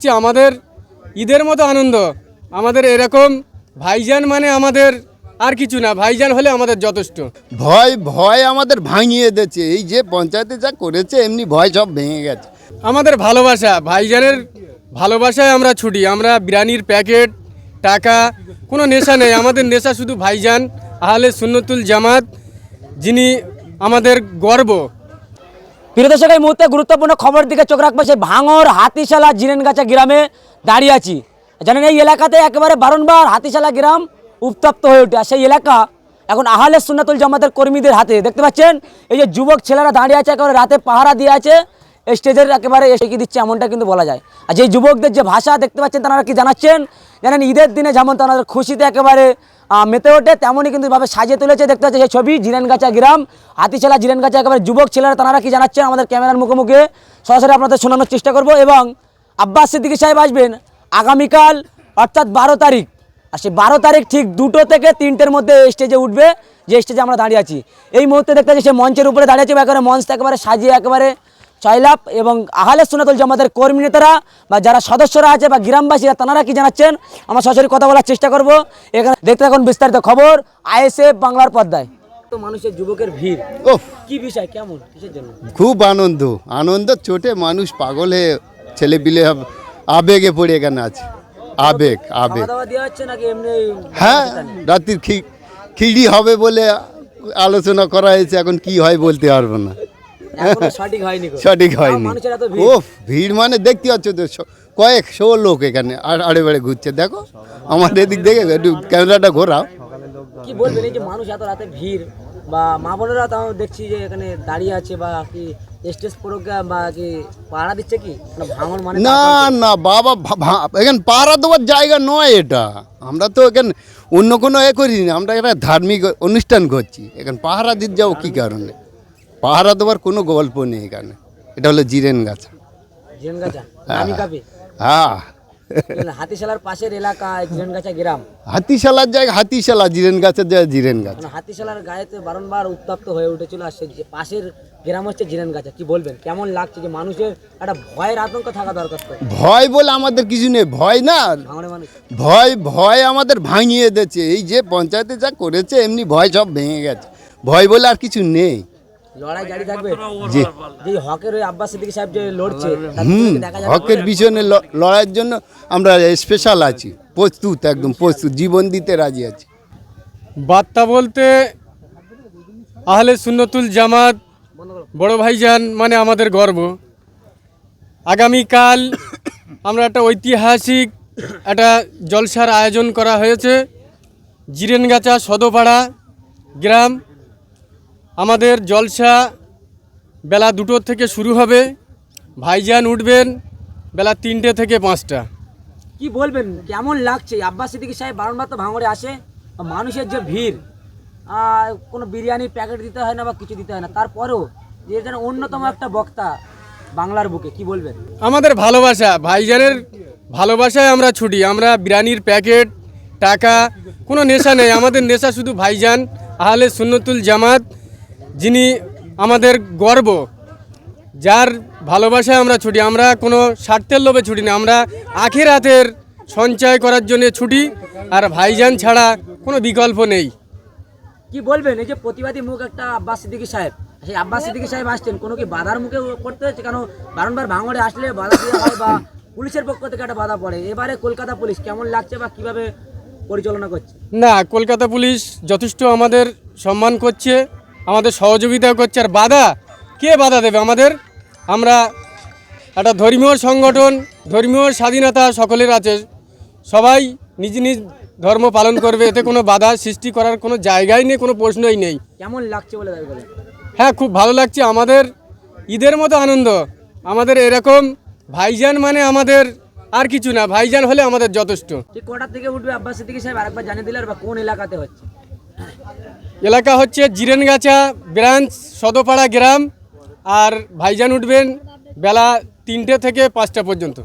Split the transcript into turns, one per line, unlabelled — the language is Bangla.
যে আমাদের ঈদের মতো আনন্দ। আমাদের এরকম ভাইজান মানে আমাদের আর কিছু না ভাইজান হলে আমাদের যথেষ্ট।
ভয় ভয় আমাদের ভাঙিয়ে দিয়েছে। এই যে পঞ্চায়েতে যা করেছে এমনি ভয় সব ভেঙে গেছে।
আমাদের ভালোবাসা ভাইজানের ভালোবাসায় আমরা ছুটি। আমরা বিরিয়ানির প্যাকেট টাকা কোনো নেশা নেই। আমাদের নেশা শুধু ভাইজান আহলে সুন্নতুল জামাত যিনি আমাদের গর্ব।
প্রিয় দর্শক এই মুহূর্তে গুরুত্বপূর্ণ খবর দিকে চোখ রাখবে, সেই ভাঙর হাতিশালা জিরেনগাছা গ্রামে দাঁড়িয়ে আছি। জানেন, এই এলাকাতে একেবারে বারংবার হাতিশালা গ্রাম উত্তপ্ত হয়ে ওঠে সেই এলাকা এখন আহলে সুনাতুল জামাতের কর্মীদের হাতে। দেখতে পাচ্ছেন, এই যে যুবক ছেলেরা দাঁড়িয়ে আছে, একেবারে রাতে পাহারা দিয়ে আছে। স্টেজের একেবারে এসে কি দিচ্ছে এমনটা কিন্তু বলা যায়। আর যেই যুবকদের যে ভাষা দেখতে পাচ্ছেন তারা কি জানাচ্ছেন? জানেন, ঈদের দিনে যেমন তাদের খুশিতে একেবারে মেতে ওঠে তেমনই কিন্তু ভাবে সাজিয়ে তুলেছে। দেখতে পাচ্ছি সেই ছবি, জিরেনগাছা গ্রাম হাতিশালা জিরেনগাছা, একেবারে যুবক ছেলেরা তারা কি জানাচ্ছেন? আমাদের ক্যামেরার মুখোমুখি। সরাসরি আপনাদের শোনানোর চেষ্টা করব এবং আব্বাস সিদ্দিকি সাহেব আসবেন আগামীকাল, অর্থাৎ বারো তারিখ। আর সেই বারো তারিখ ঠিক দুটো থেকে তিনটের মধ্যে স্টেজে উঠবে, যে স্টেজে আমরা দাঁড়িয়ে আছি। এই মুহূর্তে দেখতে পাচ্ছি সে মঞ্চের উপরে দাঁড়িয়ে আছে একেবারে মঞ্চটা একেবারে সাজিয়ে, একেবারে চয়লাপ এবং আহলে সুনাতুল জামাতের কর্মী নেতারা বা যারা সদস্যরা আছে বা গ্রামবাসীরা তারা কি জানাচ্ছেন? আমরা সরাসরি কথা বলার চেষ্টা করব। এখানে দেখতে এখন বিস্তারিত খবর আইএসএফ বাংলার পর্দায়। তো মানুষের যুবকের ভিড়
ওফ
কি বিষয় কেমন? কিসের জন্য?
খুব আনন্দ। আনন্দ চোটে মানুষ পাগল হয়ে ছেলে পিলে আবেগে পড়ে এখানে আছে। আবেগ আবেগ। হ্যাঁ রাত্রির খি- খিচড়ি হবে বলে আলোচনা করা হয়েছে এখন কি হয় বলতে পারব না।
সঠিক হয়নি
সঠিক হয়নি। ও ভিড়। মানে দেখতে পাচ্ছ তো কয়েকশো লোক এখানে আর আড়ে বেড়ে ঘুরছে দেখো। আমার এদিক দেখে একটু ক্যামেরাটা ঘোরাও।
কি বলবেন এই যে মানুষ এত রাতে ভিড় বা মা বোনেরা তাও দেখছি যে এখানে দাঁড়িয়ে আছে বা কি স্টেজ প্রোগ্রাম বা কি পাড়া দিচ্ছে কি? না ভাঙন মানে
না না বাবা এখানে পাহারা দেওয়ার জায়গা নয় এটা। আমরা তো এখানে অন্য কোনো এ করিনি আমরা একটা ধার্মিক অনুষ্ঠান করছি। এখানে পাহারা দিতে যাব কী কারণে? পাহারা দেওয়ার কোনো গল্প নেই এখানে। এটা হলো জিরেন গাছা।
নামি
হ্যাঁ।
হাতিশালার পাশের এলাকা জেনগাছা গ্রাম?
হাতিশালার জায়গা হাতিশালা জিরেন গাছের জায়গা জিরেন গাছ।
মানে হাতিশালার গায়েতে বারংবার উত্তপ্ত হয়ে উঠেছিল আর যে পাশের গ্রাম হচ্ছে জিরেনগাছা কি বলবেন? কেমন লাগছে যে মানুষের একটা ভয়ের আতঙ্ক থাকা দরকার
ভয় বলে আমাদের কিছু নেই। ভয় না। ভয় ভয় আমাদের ভাঙিয়ে দিয়েছে। এই যে পঞ্চায়েতে যা করেছে এমনি ভয় সব ভেঙে গেছে। ভয় বলে আর কিছু নেই।
লড়াই জারি থাকবে।
যে
যে হকের ওই আব্বাস সিদ্দিকী সাহেব যে লড়ছে
হুম হকের পিছনে ল- লড়াইয়ের জন্য আমরা স্পেশাল আছি প্রস্তুত একদম প্রস্তুত জীবন দিতে রাজি আছি।
বার্তা বলতে আহলে সুন্নতুল জামাত বড় ভাইজান মানে আমাদের গর্ব। আগামীকাল আমরা একটা ঐতিহাসিক একটা জলসার আয়োজন করা হয়েছে। জিরেনগাছা সদপাড়া গ্রাম আমাদের জলসা বেলা দুটো থেকে শুরু হবে। ভাইজান উঠবেন বেলা তিনটে থেকে পাঁচটা।
কি বলবেন? কেমন লাগছে? আব্বাস সিদ্দিকী সাহেব বারংবার তো ভাঙড়ে আসে। মানুষের যে ভিড় আর কোনো বিরিয়ানির প্যাকেট দিতে হয় না বা কিছু দিতে হয় না। তারপরেও যে যেন অন্যতম একটা বক্তা বাংলার বুকে কি বলবেন?
আমাদের ভালোবাসা ভাইজানের ভালোবাসায় আমরা ছুটি। আমরা বিরিয়ানির প্যাকেট টাকা কোনো নেশা নেই। আমাদের নেশা শুধু ভাইজান আহলে সুন্নতুল জামাত। যিনি আমাদের গর্ব যার ভালোবাসায় আমরা ছুটি আমরা কোনো স্বার্থের লোভে ছুটি না আমরা আখের হাতের সঞ্চয় করার জন্য ছুটি আর ভাইজান ছাড়া কোনো বিকল্প নেই।
কি বলবেন? এই যে প্রতিবাদী মুখ একটা আব্বাস সিদ্দিকী সাহেব সেই আব্বাস সিদ্দিকী সাহেব আসছেন কোনো কি বাধার মুখে করতে হচ্ছে? কেন বারংবার ভাঙড়ে আসলে বাধা দেওয়া হয় বা পুলিশের পক্ষ থেকে একটা বাধা পড়ে? এবারে কলকাতা পুলিশ কেমন লাগছে বা কীভাবে পরিচালনা করছে?
না কলকাতা পুলিশ যথেষ্ট আমাদের সম্মান করছে। আমাদের সহযোগিতা করছে আর বাধা? কে বাধা দেবে আমাদের? আমরা একটা ধর্মীয় সংগঠন ধর্মীয় স্বাধীনতা সকলের আছে। সবাই নিজ নিজ ধর্ম পালন করবে এতে কোনো বাধা সৃষ্টি করার কোনো জায়গাই নেই কোনো প্রশ্নই নেই।
কেমন লাগছে বলে দাবি করেন?
হ্যাঁ খুব ভালো লাগছে। আমাদের ঈদের মতো আনন্দ। আমাদের এরকম ভাইজান মানে আমাদের আর কিছু না ভাইজান হলে আমাদের যথেষ্ট।
কটার থেকে উঠবে আব্বাস সিদ্দিকী সাহেব? আরেকবার জানিয়ে দিলেন বা কোন এলাকাতে হচ্ছে?
এলাকা হচ্ছে জিরেনগাছা ব্রাঞ্চ সদপাড়া গ্রাম আর ভাইজান উঠবেন বেলা তিনটে থেকে পাঁচটা পর্যন্ত।